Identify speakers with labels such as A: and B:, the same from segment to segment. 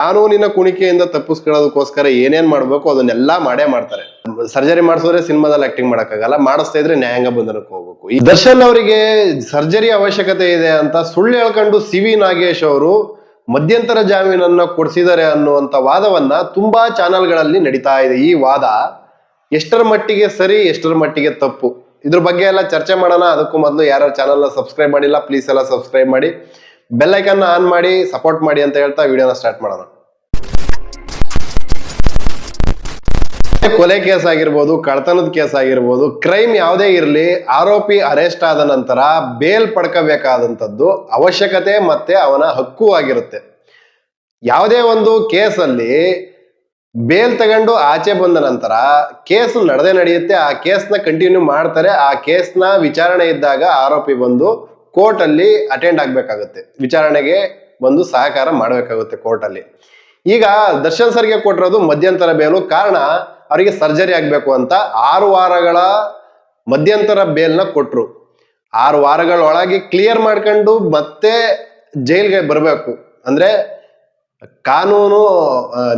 A: ಕಾನೂನಿನ ಕುಣಿಕೆಯಿಂದ ತಪ್ಪಿಸ್ಕೊಳ್ಳೋದಕ್ಕೋಸ್ಕರ ಏನೇನ್ ಮಾಡ್ಬೇಕು ಅದನ್ನೆಲ್ಲ ಮಾಡೇ ಮಾಡ್ತಾರೆ. ಸರ್ಜರಿ ಮಾಡಿಸಿದ್ರೆ ಸಿನಿಮಾದಲ್ಲಿ ಆಕ್ಟಿಂಗ್ ಮಾಡಕ್ಕಾಗಲ್ಲ, ಮಾಡಿಸ್ತಾ ಇದ್ರೆ ನ್ಯಾಯಾಂಗ ಬಂಧನಕ್ಕೆ ಹೋಗ್ಬೇಕು. ಈ ದರ್ಶನ್ ಅವರಿಗೆ ಸರ್ಜರಿ ಅವಶ್ಯಕತೆ ಇದೆ ಅಂತ ಸುಳ್ಳು ಹೇಳ್ಕೊಂಡು ಸಿ ವಿ ನಾಗೇಶ್ ಅವರು ಮಧ್ಯಂತರ ಜಾಮೀನನ್ನ ಕೊಡಿಸಿದ್ದಾರೆ ಅನ್ನುವಂತ ವಾದವನ್ನ ತುಂಬಾ ಚಾನೆಲ್ಗಳಲ್ಲಿ ನಡೀತಾ ಇದೆ. ಈ ವಾದ ಎಷ್ಟರ ಮಟ್ಟಿಗೆ ಸರಿ, ಎಷ್ಟರ ಮಟ್ಟಿಗೆ ತಪ್ಪು. ಇದ್ರ ಬಗ್ಗೆ ಎಲ್ಲ ಚರ್ಚೆ ಮಾಡೋಣ. ಅದಕ್ಕೂ ಮೊದಲು ಯಾರು ಚಾನಲ್ನ ಸಬ್ಸ್ಕ್ರೈಬ್ ಮಾಡಿಲ್ಲ ಪ್ಲೀಸ್ ಎಲ್ಲ ಸಬ್ಸ್ಕ್ರೈಬ್ ಮಾಡಿ. ಬೆಲ್ ಐಕನ್ನ ಆನ್ ಮಾಡಿ ಸಪೋರ್ಟ್ ಮಾಡಿ ಅಂತ ಹೇಳ್ತಾ ವಿಡಿಯೋನ ಸ್ಟಾರ್ಟ್ ಮಾಡೋಣ. ಕೊಲೆ ಕೇಸ್ ಆಗಿರ್ಬೋದು ಕಳ್ತನದ ಕೇಸ್ ಆಗಿರ್ಬೋದು ಕ್ರೈಮ್ ಯಾವುದೇ ಇರಲಿ, ಆರೋಪಿ ಅರೆಸ್ಟ್ ಆದ ನಂತರ ಬೇಲ್ ಪಡ್ಕೋಬೇಕಾದಂಥದ್ದು ಅವಶ್ಯಕತೆ ಮತ್ತೆ ಅವನ ಹಕ್ಕು ಆಗಿರುತ್ತೆ. ಯಾವುದೇ ಒಂದು ಕೇಸಲ್ಲಿ ಬೇಲ್ ತಗೊಂಡು ಆಚೆ ಬಂದ ನಂತರ ಕೇಸ್ ನಡೆದೇ ನಡೆಯುತ್ತೆ, ಆ ಕೇಸ್ನ ಕಂಟಿನ್ಯೂ ಮಾಡ್ತಾರೆ, ಆ ಕೇಸ್ನ ವಿಚಾರಣೆ ಇದ್ದಾಗ ಆರೋಪಿ ಬಂದು ಕೋರ್ಟ್ ಅಲ್ಲಿ ಅಟೆಂಡ್ ಆಗಬೇಕಾಗುತ್ತೆ. ವಿಚಾರಣೆಗೆ ಬಂದು ಸಹಕಾರ ಮಾಡಬೇಕಾಗುತ್ತೆ ಕೋರ್ಟ್ ಅಲ್ಲಿ ಈಗ ದರ್ಶನ್ ಸರ್ಗೆ ಕೊಟ್ಟಿರೋದು ಮಧ್ಯಂತರ ಬೇಲು. ಕಾರಣ, ಅವರಿಗೆ ಸರ್ಜರಿ ಆಗಬೇಕು ಅಂತ ಆರು ವಾರಗಳ ಮಧ್ಯಂತರ ಬೇಲ್ನ ಕೊಟ್ರು. ಆರು ವಾರಗಳ ಒಳಗೆ ಕ್ಲಿಯರ್ ಮಾಡ್ಕೊಂಡು ಮತ್ತೆ ಜೈಲ್ಗೆ ಬರಬೇಕು. ಅಂದ್ರೆ ಕಾನೂನು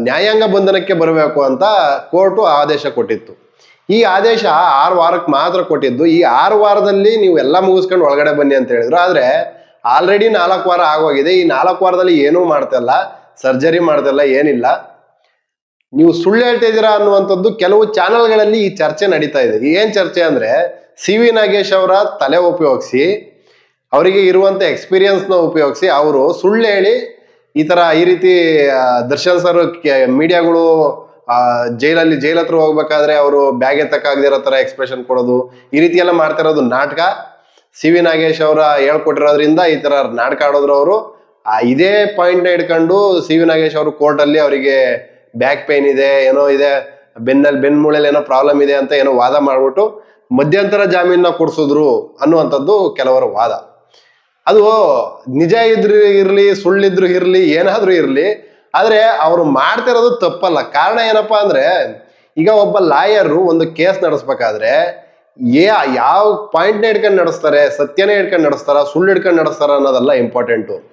A: ನ್ಯಾಯಾಂಗ ಬಂಧನಕ್ಕೆ ಬರಬೇಕು ಅಂತ ಕೋರ್ಟು ಆದೇಶ ಕೊಟ್ಟಿತ್ತು. ಈ ಆದೇಶ ಆರು ವಾರಕ್ಕೆ ಮಾತ್ರ ಕೊಟ್ಟಿದ್ದು. ಈ ಆರು ವಾರದಲ್ಲಿ ನೀವು ಎಲ್ಲ ಮುಗಿಸ್ಕೊಂಡು ಒಳಗಡೆ ಬನ್ನಿ ಅಂತ ಹೇಳಿದ್ರು. ಆದ್ರೆ ಆಲ್ರೆಡಿ ನಾಲ್ಕು ವಾರ ಆಗೋಗಿದೆ. ಈ ನಾಲ್ಕು ವಾರದಲ್ಲಿ ಏನೂ ಮಾಡ್ತಿಲ್ಲ ಸರ್ಜರಿ ಮಾಡ್ತಿಲ್ಲ ಏನಿಲ್ಲ. ನೀವು ಸುಳ್ಳು ಹೇಳ್ತಾ ಇದ್ದೀರಾ ಅನ್ನುವಂಥದ್ದು ಕೆಲವು ಚಾನೆಲ್ಗಳಲ್ಲಿ ಈ ಚರ್ಚೆ ನಡೀತಾ ಇದೆ. ಏನ್ ಚರ್ಚೆ ಅಂದ್ರೆ ಸಿ ವಿ ನಾಗೇಶ್ ಅವರ ತಲೆ ಉಪಯೋಗಿಸಿ, ಅವರಿಗೆ ಇರುವಂತ ಎಕ್ಸ್ಪೀರಿಯನ್ಸ್ನ ಉಪಯೋಗಿಸಿ ಅವರು ಸುಳ್ಳು ಹೇಳಿ ಈ ತರ ಈ ರೀತಿ ದರ್ಶನ್ ಸರ್ ಮೀಡಿಯಾಗಳು ಜೈಲಲ್ಲಿ ಜೈಲ್ ಹತ್ರ ಹೋಗ್ಬೇಕಾದ್ರೆ ಅವರು ಬ್ಯಾಗ್ ಎತ್ತಕ್ಕಾಗದಿರೋ ತರ ಎಕ್ಸ್ಪ್ರೆಷನ್ ಕೊಡೋದು. ಈ ರೀತಿ ಎಲ್ಲ ಮಾಡ್ತಿರೋದು ನಾಟಕ. ಸಿ ವಿ ನಾಗೇಶ್ ಅವರ ಹೇಳ್ಕೊಟ್ಟಿರೋದ್ರಿಂದ ಈ ತರ ನಾಟಕ ಆಡೋದ್ರು ಅವರು. ಇದೇ ಪಾಯಿಂಟ್ ಇಟ್ಕೊಂಡು ಸಿ ವಿ ನಾಗೇಶ್ ಅವರು ಕೋರ್ಟ್ ಅಲ್ಲಿ ಅವರಿಗೆ ಬ್ಯಾಕ್ ಪೇನ್ ಇದೆ, ಏನೋ ಇದೆ, ಬೆನ್ನಲ್ಲಿ, ಬೆನ್ ಮೂಳೆಲಿ ಏನೋ ಪ್ರಾಬ್ಲಮ್ ಇದೆ ಅಂತ ಏನೋ ವಾದ ಮಾಡ್ಬಿಟ್ಟು ಮಧ್ಯಂತರ ಜಾಮೀನ ಕೊಡಿಸಿದ್ರು ಅನ್ನುವಂಥದ್ದು ಕೆಲವರ ವಾದ. ಅದು ನಿಜ ಇದ್ರು ಇರಲಿ, ಸುಳ್ಳಿದ್ರು ಇರಲಿ, ಏನಾದರೂ ಇರ್ಲಿ ಆದ್ರೆ ಅವರು ಮಾಡ್ತಿರೋದು ತಪ್ಪಲ್ಲ. ಕಾರಣ ಏನಪ್ಪಾ ಅಂದ್ರೆ, ಈಗ ಒಬ್ಬ ಲಾಯರು ಒಂದು ಕೇಸ್ ನಡೆಸ್ಬೇಕಾದ್ರೆ ಏ ಯಾವ ಪಾಯಿಂಟ್ನ ಹಿಡ್ಕೊಂಡು ನಡೆಸ್ತಾರೆ, ಸತ್ಯನೇ ಹಿಡ್ಕೊಂಡು ನಡೆಸ್ತಾರ, ಸುಳ್ಳು ಹಿಡ್ಕೊಂಡು ನಡೆಸ್ತಾರ ಅನ್ನೋದೆಲ್ಲ ಇಂಪಾರ್ಟೆಂಟು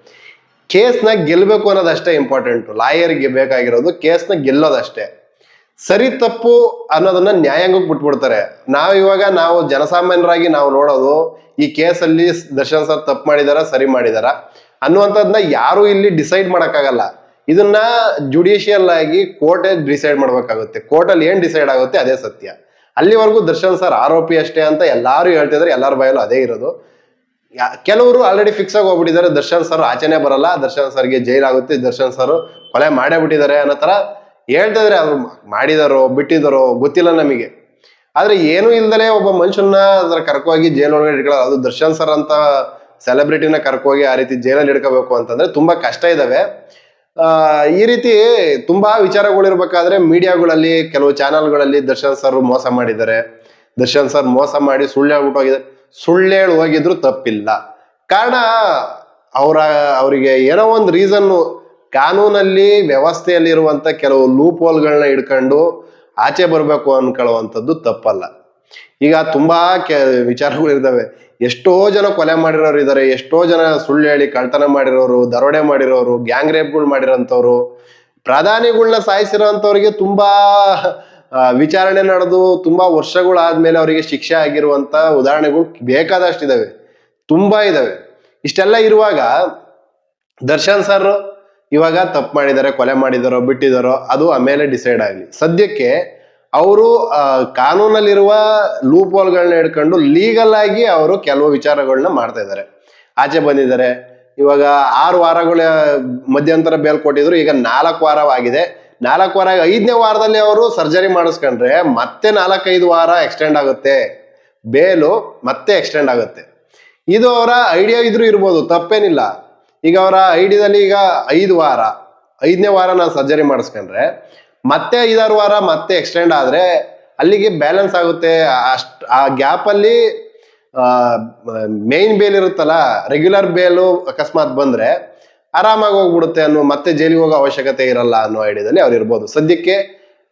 A: ಕೇಸ್ನ ಗೆಲ್ಬೇಕು ಅನ್ನೋದಷ್ಟೇ ಇಂಪಾರ್ಟೆಂಟು ಲಾಯರ್ಗೆ ಬೇಕಾಗಿರೋದು ಕೇಸ್ನ ಗೆಲ್ಲೋದಷ್ಟೇ. ಸರಿ ತಪ್ಪು ಅನ್ನೋದನ್ನ ನ್ಯಾಯಾಂಗಕ್ಕೆ ಬಿಟ್ಬಿಡ್ತಾರೆ. ನಾವು ಇವಾಗ ನಾವು ಜನಸಾಮಾನ್ಯರಾಗಿ ನಾವು ನೋಡೋದು, ಈ ಕೇಸಲ್ಲಿ ದರ್ಶನ್ ಸರ್ ತಪ್ಪು ಮಾಡಿದಾರ, ಸರಿ ಮಾಡಿದಾರ ಅನ್ನುವಂಥದ್ದನ್ನ ಯಾರು ಇಲ್ಲಿ ಡಿಸೈಡ್ ಮಾಡೋಕ್ಕಾಗಲ್ಲ. ಇದನ್ನ ಜುಡಿಷಿಯಲ್ ಆಗಿ ಕೋರ್ಟೇ ಡಿಸೈಡ್ ಮಾಡ್ಬೇಕಾಗುತ್ತೆ. ಕೋರ್ಟಲ್ಲಿ ಏನ್ ಡಿಸೈಡ್ ಆಗುತ್ತೆ ಅದೇ ಸತ್ಯ. ಅಲ್ಲಿವರೆಗೂ ದರ್ಶನ್ ಸರ್ ಆರೋಪಿ ಅಷ್ಟೇ ಅಂತ ಎಲ್ಲಾರು ಹೇಳ್ತಿದ್ರೆ, ಎಲ್ಲಾರ ಬಾಯಲ್ಲೂ ಅದೇ ಇರೋದು. ಕೆಲವರು ಆಲ್ರೆಡಿ ಫಿಕ್ಸ್ ಆಗಿ ಹೋಗ್ಬಿಟ್ಟಿದ್ದಾರೆ, ದರ್ಶನ್ ಸರ್ ಆಚೆನೆ ಬರಲ್ಲ, ದರ್ಶನ್ ಸರ್ಗೆ ಜೈಲ್ ಆಗುತ್ತೆ, ದರ್ಶನ್ ಸರ್ ಕೊಲೆ ಮಾಡೇ ಬಿಟ್ಟಿದ್ದಾರೆ ಅನ್ನೋ ತರ ಹೇಳ್ತಾ ಇದ್ರೆ. ಅವ್ರು ಮಾಡಿದಾರೋ, ಬಿಟ್ಟಿದಾರೋ ಗೊತ್ತಿಲ್ಲ ನಮಗೆ. ಆದ್ರೆ ಏನು ಇಲ್ದಲೆ ಒಬ್ಬ ಮನುಷ್ಯನ ಅದರ ಕರ್ಕೋಗಿ ಜೈಲ್ ಒಳಗಡೆ ಇಟ್ಕೊಳ್ಳೋದು ಅದು ದರ್ಶನ್ ಸರ್ ಅಂತ ಸೆಲೆಬ್ರಿಟಿನ ಕರ್ಕೋಗಿ ಆ ರೀತಿ ಜೈಲಲ್ಲಿ ಇಡ್ಕೋಬೇಕು ಅಂತಂದ್ರೆ ತುಂಬಾ ಕಷ್ಟ ಇದಾವೆ. ಈ ರೀತಿ ತುಂಬಾ ವಿಚಾರಗಳಿರ್ಬೇಕಾದ್ರೆ ಮೀಡಿಯಾಗಳಲ್ಲಿ ಕೆಲವು ಚಾನೆಲ್ಗಳಲ್ಲಿ ದರ್ಶನ್ ಸರ್ ಮೋಸ ಮಾಡಿದ್ದಾರೆ. ದರ್ಶನ್ ಸರ್ ಮೋಸ ಮಾಡಿ ಸುಳ್ಳು ಹೇಳ್ಬಿಟ್ಟು ಸುಳ್ಳು ಹೇಳಿ ಹೋಗಿದ್ರು ತಪ್ಪಿಲ್ಲ. ಕಾರಣ ಅವರ, ಅವರಿಗೆ ಏನೋ ಒಂದು ರೀಸನ್ನು ಕಾನೂನಲ್ಲಿ ವ್ಯವಸ್ಥೆಯಲ್ಲಿ ಇರುವಂತ ಕೆಲವು ಲೂಪ್ ಹೋಲ್ಗಳನ್ನ ಇಟ್ಕೊಂಡು ಆಚೆ ಬರಬೇಕು ಅನ್ಕೊಳ್ಳುವಂಥದ್ದು ತಪ್ಪಲ್ಲ. ಈಗ ತುಂಬಾ ಕೆ ವಿಚಾರಗಳು ಇರ್ತವೆ. ಎಷ್ಟೋ ಜನ ಕೊಲೆ ಮಾಡಿರೋರು ಇದ್ದಾರೆ ಎಷ್ಟೋ ಜನ ಸುಳ್ಳು ಹೇಳಿ ಕಳ್ತನ ಮಾಡಿರೋರು, ದರೋಡೆ ಮಾಡಿರೋರು ಗ್ಯಾಂಗ್ ರೇಪ್ಗಳು ಮಾಡಿರೋಂಥವ್ರು. ಪ್ರಧಾನಿಗಳನ್ನ ಸಾಯಿಸಿರೋಂಥವ್ರಿಗೆ ತುಂಬಾ ವಿಚಾರಣೆ ನಡೆದು ತುಂಬಾ ವರ್ಷಗಳಾದ್ಮೇಲೆ ಅವರಿಗೆ ಶಿಕ್ಷೆ ಆಗಿರುವಂತ ಉದಾಹರಣೆಗಳು ಬೇಕಾದಷ್ಟು ಇದಾವೆ. ತುಂಬಾ ಇದಾವೆ. ಇಷ್ಟೆಲ್ಲ ಇರುವಾಗ ದರ್ಶನ್ ಸರ್ ಇವಾಗ ತಪ್ಪು ಮಾಡಿದ್ದಾರೆ ಕೊಲೆ ಮಾಡಿದಾರೋ, ಬಿಟ್ಟಿದಾರೋ, ಅದು ಆಮೇಲೆ ಡಿಸೈಡ್ ಆಗಲಿ. ಸದ್ಯಕ್ಕೆ ಅವರು ಕಾನೂನಲ್ಲಿರುವ ಲೂಪ್ ಹೋಲ್ಗಳನ್ನ ಹಿಡ್ಕೊಂಡು ಲೀಗಲ್ ಆಗಿ ಅವರು ಕೆಲವು ವಿಚಾರಗಳನ್ನ ಮಾಡ್ತಾ ಇದ್ದಾರೆ. ಆಚೆ ಬಂದಿದ್ದಾರೆ. ಇವಾಗ ಆರು ವಾರಗಳ ಮಧ್ಯಂತರ ಬೇಲ್ ಕೊಟ್ಟಿದ್ರು. ಈಗ ನಾಲ್ಕು ವಾರವಾಗಿದೆ. ನಾಲ್ಕು ವಾರ, ಐದನೇ ವಾರದಲ್ಲಿ ಅವರು ಸರ್ಜರಿ ಮಾಡಿಸ್ಕೊಂಡ್ರೆ ಮತ್ತೆ ನಾಲ್ಕೈದು ವಾರ ಎಕ್ಸ್ಟೆಂಡ್ ಆಗುತ್ತೆ. ಬೇಲು ಮತ್ತೆ ಎಕ್ಸ್ಟೆಂಡ್ ಆಗುತ್ತೆ. ಇದು ಅವರ ಐಡಿಯಾ ಇದ್ರೂ ಇರ್ಬೋದು, ತಪ್ಪೇನಿಲ್ಲ. ಈಗ ಅವರ ಐಡಿಯಾದಲ್ಲಿ ಈಗ ಐದು ವಾರ, ಐದನೇ ವಾರ ನಾನು ಸರ್ಜರಿ ಮಾಡಿಸ್ಕೊಂಡ್ರೆ ಮತ್ತೆ ಐದಾರು ವಾರ ಮತ್ತೆ ಎಕ್ಸ್ಟೆಂಡ್ ಆದ್ರೆ ಅಲ್ಲಿಗೆ ಬ್ಯಾಲೆನ್ಸ್ ಆಗುತ್ತೆ. ಅಷ್ಟ್ ಆ ಗ್ಯಾಪ್ ಅಲ್ಲಿ ಮೇನ್ ಬೇಲ್ ಇರುತ್ತಲ್ಲ ರೆಗ್ಯುಲರ್ ಬೇಲು ಅಕಸ್ಮಾತ್ ಬಂದ್ರೆ ಆರಾಮಾಗಿ ಹೋಗ್ಬಿಡುತ್ತೆ ಅನ್ನೋ ಮತ್ತೆ ಜೈಲಿಗೆ ಹೋಗೋ ಅವಶ್ಯಕತೆ ಇರಲ್ಲ ಅನ್ನೋ ಐಡಿಯಾದಲ್ಲಿ ಅವ್ರು ಇರ್ಬೋದು. ಸದ್ಯಕ್ಕೆ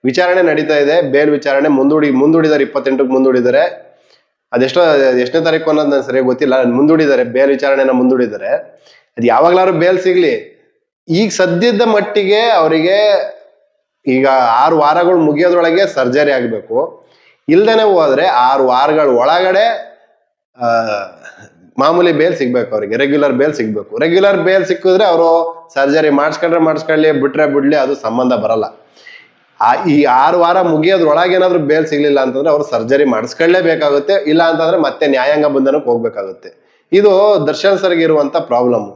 A: ವಿಚಾರಣೆ ನಡೀತಾ ಇದೆ. ಬೇಲ್ ವಿಚಾರಣೆ ಮುಂದೂಡಿ ಮುಂದೂಡಿದಾರೆ, ಇಪ್ಪತ್ತೆಂಟಕ್ಕೆ ಮುಂದೂಡಿದ್ದಾರೆ ಅದೆಷ್ಟೋ ಎಷ್ಟನೇ ತಾರೀಕು ಅನ್ನೋದು ನನಗೆ ಸರಿಯಾಗಿ ಗೊತ್ತಿಲ್ಲ. ಮುಂದೂಡಿದ್ದಾರೆ ಬೇಲ್ ವಿಚಾರಣೆನ ಮುಂದೂಡಿದ್ದಾರೆ ಅದು ಯಾವಾಗ್ಲಾದ್ರು ಬೇಲ್ ಸಿಗ್ಲಿ. ಈಗ ಸದ್ಯದ ಮಟ್ಟಿಗೆ ಅವರಿಗೆ ಈಗ ಆರು ವಾರಗಳು ಮುಗಿಯೋದ್ರೊಳಗೆ ಸರ್ಜರಿ ಆಗಬೇಕು. ಇಲ್ದೇನೆ ಹೋದ್ರೆ ಆರು ವಾರಗಳ ಒಳಗಡೆ ಮಾಮೂಲಿ ಬೇಲ್ ಸಿಗ್ಬೇಕು ಅವರಿಗೆ ರೆಗ್ಯುಲರ್ ಬೇಲ್ ಸಿಗ್ಬೇಕು. ರೆಗ್ಯುಲರ್ ಬೇಲ್ ಸಿಕ್ಕಿದ್ರೆ ಅವರು ಸರ್ಜರಿ ಮಾಡಿಸ್ಕೊಂಡ್ರೆ ಮಾಡಿಸ್ಕೊಳ್ಳಿ, ಬಿಟ್ರೆ ಬಿಡ್ಲಿ, ಅದು ಸಂಬಂಧ ಬರಲ್ಲ. ಆ, ಈ ಆರು ವಾರ ಮುಗಿಯೋದ್ರೊಳಗೆ ಏನಾದ್ರು ಬೇಲ್ ಸಿಗ್ಲಿಲ್ಲ ಅಂತಂದ್ರೆ ಅವರು ಸರ್ಜರಿ ಮಾಡಿಸ್ಕೊಳ್ಳೇಬೇಕಾಗುತ್ತೆ, ಇಲ್ಲ ಅಂತಂದ್ರೆ ಮತ್ತೆ ನ್ಯಾಯಾಂಗ ಬಂಧನಕ್ಕೆ ಹೋಗ್ಬೇಕಾಗುತ್ತೆ. ಇದು ದರ್ಶನ್ ಸರ್ಗೆ ಇರುವಂತ ಪ್ರಾಬ್ಲಮ್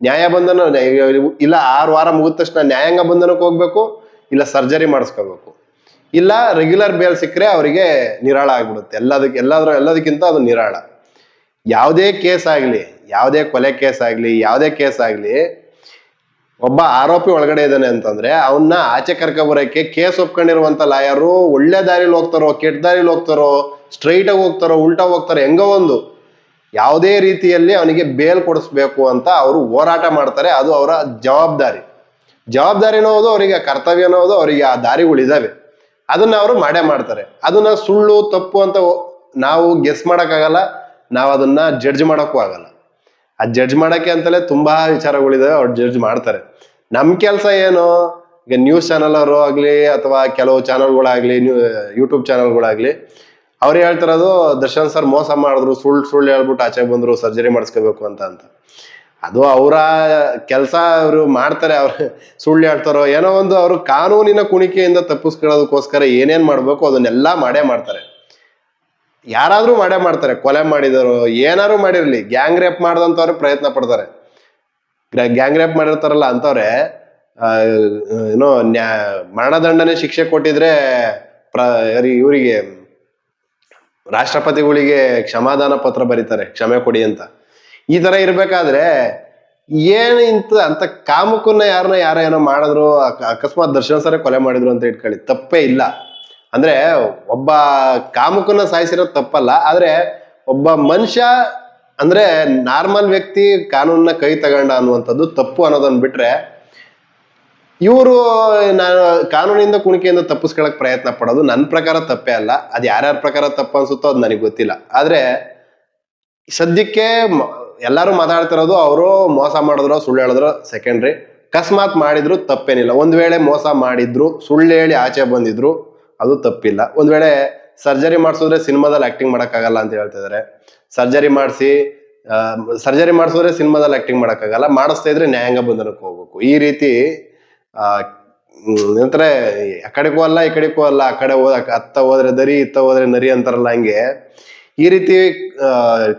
A: ನ್ಯಾಯಬಂಧನ ಇಲ್ಲ ಆರು ವಾರ ಮುಗಿದ ತಕ್ಷಣ ನ್ಯಾಯಾಂಗ ಬಂಧನಕ್ಕೆ ಹೋಗ್ಬೇಕು ಇಲ್ಲ ಸರ್ಜರಿ ಮಾಡಿಸ್ಕೋಬೇಕು. ಇಲ್ಲ ರೆಗ್ಯುಲರ್ ಬೇಲ್ ಸಿಕ್ಕರೆ ಅವರಿಗೆ ನಿರಾಳ ಆಗ್ಬಿಡುತ್ತೆ. ಎಲ್ಲದಕ್ಕೆ ಎಲ್ಲಾದ್ರೂ, ಎಲ್ಲದಕ್ಕಿಂತ ಅದು ನಿರಾಳ. ಯಾವುದೇ ಕೇಸ್ ಆಗಲಿ, ಯಾವುದೇ ಕೊಲೆ ಕೇಸ್ ಆಗಲಿ, ಯಾವುದೇ ಕೇಸ್ ಆಗಲಿ, ಒಬ್ಬ ಆರೋಪಿ ಒಳಗಡೆ ಇದ್ದಾನೆ ಅಂತಂದ್ರೆ ಅವನ್ನ ಆಚೆ ಕರ್ಕ ಬರೋಕ್ಕೆ ಕೇಸ್ ಒಪ್ಕೊಂಡಿರುವಂತ ಲಾಯರು ಒಳ್ಳೆ ದಾರಿಲಿ ಹೋಗ್ತಾರೋ, ಕೆಟ್ಟ ದಾರಿಲಿ ಹೋಗ್ತಾರೋ ಸ್ಟ್ರೈಟ್ ಆಗಿ ಹೋಗ್ತಾರೋ, ಉಲ್ಟಾ ಹೋಗ್ತಾರೋ, ಹೆಂಗೋ ಒಂದು ಯಾವುದೇ ರೀತಿಯಲ್ಲಿ ಅವನಿಗೆ ಬೇಲ್ ಕೊಡಿಸ್ಬೇಕು ಅಂತ ಅವರು ಹೋರಾಟ ಮಾಡ್ತಾರೆ. ಅದು ಅವರ ಜವಾಬ್ದಾರಿ. ಜವಾಬ್ದಾರಿನೂ ಅನ್ನೋದು ಅವರಿಗೆ, ಕರ್ತವ್ಯ ಅನ್ನೋದು ಅವರಿಗೆ ಆ ದಾರಿಗಳಿದಾವೆ ಅದನ್ನ ಅವರು ಮಾಡೇ ಮಾಡ್ತಾರೆ. ಅದನ್ನ ಸುಳ್ಳು, ತಪ್ಪು ಅಂತ ನಾವು ಗೆಸ್ ಮಾಡೋಕ್ಕಾಗಲ್ಲ, ನಾವು ಅದನ್ನ ಜಡ್ಜ್ ಮಾಡೋಕ್ಕೂ ಆಗಲ್ಲ. ಆ ಜಡ್ಜ್ ಮಾಡೋಕ್ಕೆ ಅಂತಲೇ ತುಂಬಾ ವಿಚಾರಗಳಿದಾವೆ ಅವ್ರು ಜಡ್ಜ್ ಮಾಡ್ತಾರೆ. ನಮ್ಮ ಕೆಲಸ ಏನು? ಈಗ ನ್ಯೂಸ್ ಚಾನಲ್ ಅವರು ಆಗ್ಲಿ, ಅಥವಾ ಕೆಲವು ಚಾನಲ್ಗಳಾಗಲಿ ನ್ಯೂ ಯೂಟ್ಯೂಬ್ ಚಾನಲ್ಗಳಾಗಲಿ ಅವ್ರು ಹೇಳ್ತಿರೋದು, ದರ್ಶನ್ ಸರ್ ಮೋಸ ಮಾಡಿದ್ರು, ಸುಳ್ಳು ಸುಳ್ಳು ಹೇಳ್ಬಿಟ್ಟು ಆಚೆ ಬಂದ್ರು, ಸರ್ಜರಿ ಮಾಡಿಸ್ಕೋಬೇಕು ಅಂತ ಅಂತ. ಅದು ಅವರ ಕೆಲಸ ಅವರು ಮಾಡ್ತಾರೆ, ಅವ್ರು ಸುಳ್ಳು ಹೇಳ್ತಾರೋ ಏನೋ ಒಂದು ಅವರು ಕಾನೂನಿನ ಕುಣಿಕೆಯಿಂದ ತಪ್ಪಿಸ್ಕೊಳ್ಳೋದಕ್ಕೋಸ್ಕರ ಏನೇನು ಮಾಡಬೇಕು ಅದನ್ನೆಲ್ಲ ಮಾಡೇ ಮಾಡ್ತಾರೆ. ಯಾರಾದರೂ ಮಾಡೇ ಮಾಡ್ತಾರೆ, ಕೊಲೆ ಮಾಡಿದರು ಏನಾದ್ರು ಮಾಡಿರಲಿ, ಗ್ಯಾಂಗ್ ರೇಪ್ ಮಾಡ್ದಂತವ್ರೆ ಪ್ರಯತ್ನ ಪಡ್ತಾರೆ. ಗ್ಯಾಂಗ್ ರೇಪ್ ಮಾಡಿರ್ತಾರಲ್ಲ ಅಂತವ್ರೆ ಏನೋ ನ್ಯಾ, ಮರಣದಂಡನೆ ಶಿಕ್ಷೆ ಕೊಟ್ಟಿದ್ರೆ ಪ್ರ ಇವರಿಗೆ, ರಾಷ್ಟ್ರಪತಿಗಳಿಗೆ ಕ್ಷಮಾದಾನ ಪತ್ರ ಬರೀತಾರೆ, ಕ್ಷಮೆ ಕೊಡಿ ಅಂತ. ಈ ತರ ಇರ್ಬೇಕಾದ್ರೆ ಏನ್ ಇಂತ ಅಂತ ಕಾಮಕ್ಕನ್ನ ಯಾರನ್ನ ಯಾರ ಏನೋ ಮಾಡಿದ್ರು, ಅಕ- ಅಕಸ್ಮಾತ್ ದರ್ಶನ ಸರ ಕೊಲೆ ಮಾಡಿದ್ರು ಅಂತ ಇಟ್ಕೊಳ್ಳಿ. ತಪ್ಪೇ ಇಲ್ಲ. ಅಂದ್ರೆ ಒಬ್ಬ ಕಾಮಕ್ಕನ್ನ ಸಾಯಿಸಿರೋದು ತಪ್ಪಲ್ಲ. ಆದ್ರೆ ಒಬ್ಬ ಮನುಷ್ಯ ಅಂದ್ರೆ ನಾರ್ಮಲ್ ವ್ಯಕ್ತಿ ಕಾನೂನನ್ನ ಕೈ ತಗೊಂಡ ಅನ್ನುವಂಥದ್ದು ತಪ್ಪು ಅನ್ನೋದನ್ನ ಬಿಟ್ರೆ ಇವರು ನಾನು ಕಾನೂನಿಂದ ಕುಣಿಕೆಯಿಂದ ತಪ್ಪಿಸ್ಕೊಳಕ್ ಪ್ರಯತ್ನ ಪಡೋದು ನನ್ನ ಪ್ರಕಾರ ತಪ್ಪೇ ಅಲ್ಲ. ಅದು ಯಾರ್ಯಾರ ಪ್ರಕಾರ ತಪ್ಪು ಅನ್ಸುತ್ತೋ ಅದು ನನಗೆ ಗೊತ್ತಿಲ್ಲ. ಆದ್ರೆ ಸದ್ಯಕ್ಕೆ ಎಲ್ಲರೂ ಮಾತಾಡ್ತಿರೋದು ಅವರು ಮೋಸ ಮಾಡಿದ್ರು, ಸುಳ್ಳು ಹೇಳಿದ್ರು ಸೆಕೆಂಡ್ರಿ ಅಕಸ್ಮಾತ್ ಮಾಡಿದ್ರು ತಪ್ಪೇನಿಲ್ಲ. ಒಂದು ವೇಳೆ ಮೋಸ ಮಾಡಿದ್ರು, ಸುಳ್ಳು ಹೇಳಿ ಆಚೆ ಬಂದಿದ್ರು, ಅದು ತಪ್ಪಿಲ್ಲ. ಒಂದು ವೇಳೆ ಸರ್ಜರಿ ಮಾಡಿಸಿದ್ರೆ ಸಿನಿಮಾದಲ್ಲಿ ಆಕ್ಟಿಂಗ್ ಮಾಡೋಕ್ಕಾಗಲ್ಲ ಅಂತ ಹೇಳ್ತಿದ್ದಾರೆ ಸರ್ಜರಿ ಮಾಡಿಸಿ ಸರ್ಜರಿ ಮಾಡಿಸಿದ್ರೆ ಸಿನಿಮಾದಲ್ಲಿ ಆಕ್ಟಿಂಗ್ ಮಾಡೋಕ್ಕಾಗಲ್ಲ. ಮಾಡಿಸ್ತಾ ಇದ್ರೆ ನ್ಯಾಯಾಂಗ ಬಂಧನಕ್ಕೆ ಹೋಗ್ಬೇಕು. ಈ ರೀತಿ ನಂತರ ಆ ಕಡೆಗೂ ಅಲ್ಲ, ಈ ಕಡೆಗೂ ಅಲ್ಲ. ಆ ಕಡೆ ಹೋದ, ಅತ್ತ ಹೋದ್ರೆ ದರಿ, ಇತ್ತ ಹೋದ್ರೆ ನರಿ ಅಂತಾರಲ್ಲ ಹಂಗೆ. ಈ ರೀತಿ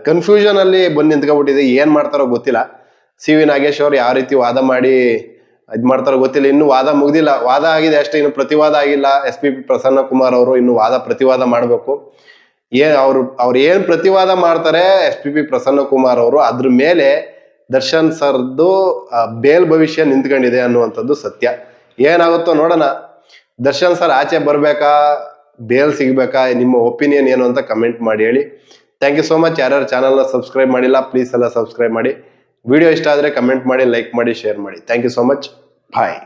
A: ಕನ್ಫ್ಯೂಷನ್ ಅಲ್ಲಿ ಬಂದು ನಿಂತ್ಕೊಬಿಟ್ಟಿದೆ ಏನ್ ಮಾಡ್ತಾರೋ ಗೊತ್ತಿಲ್ಲ. ಸಿ ವಿ ನಾಗೇಶ್ ಅವ್ರು ಯಾವ ರೀತಿ ವಾದ ಮಾಡಿ ಇದ್ ಮಾಡ್ತಾರೋ ಗೊತ್ತಿಲ್ಲ. ಇನ್ನು ವಾದ ಮುಗ್ದಿಲ್ಲ. ವಾದ ಆಗಿದೆ ಅಷ್ಟೇ. ಇನ್ನು ಪ್ರತಿವಾದ ಆಗಿಲ್ಲ. S P P Prasanna Kumar ಅವರು ಇನ್ನು ವಾದ ಪ್ರತಿವಾದ ಮಾಡಬೇಕು. ಏ, ಅವ್ರು ಅವ್ರು ಏನ್ ಪ್ರತಿವಾದ ಮಾಡ್ತಾರೆ S P P Prasanna Kumar ಅವರು, ಅದ್ರ ಮೇಲೆ ದರ್ಶನ್ ಸರ್ದು ಬೇಲ್ ಭವಿಷ್ಯ ನಿಂತ್ಕೊಂಡಿದೆ ಅನ್ನುವಂಥದ್ದು ಸತ್ಯ. ಏನಾಗುತ್ತೋ ನೋಡೋಣ. ದರ್ಶನ್ ಸರ್ ಆಚೆ ಬರ್ಬೇಕಾ? ಬೇಲ್ ಸಿಗಬೇಕಾ? ನಿಮ್ಮ ಒಪಿನಿಯನ್ ಏನು ಅಂತ ಕಮೆಂಟ್ ಮಾಡಿ ಹೇಳಿ. ಥ್ಯಾಂಕ್ ಯು ಸೋ ಮಚ್ ಯಾರ್ಯಾರು ಚಾನಲ್ನ ಸಬ್ಸ್ಕ್ರೈಬ್ ಮಾಡಿಲ್ಲ ಪ್ಲೀಸ್ ಎಲ್ಲ ಸಬ್ಸ್ಕ್ರೈಬ್ ಮಾಡಿ. ವಿಡಿಯೋ ಇಷ್ಟ ಆದರೆ ಕಮೆಂಟ್ ಮಾಡಿ ಲೈಕ್ ಮಾಡಿ ಶೇರ್ ಮಾಡಿ. Thank you so much bye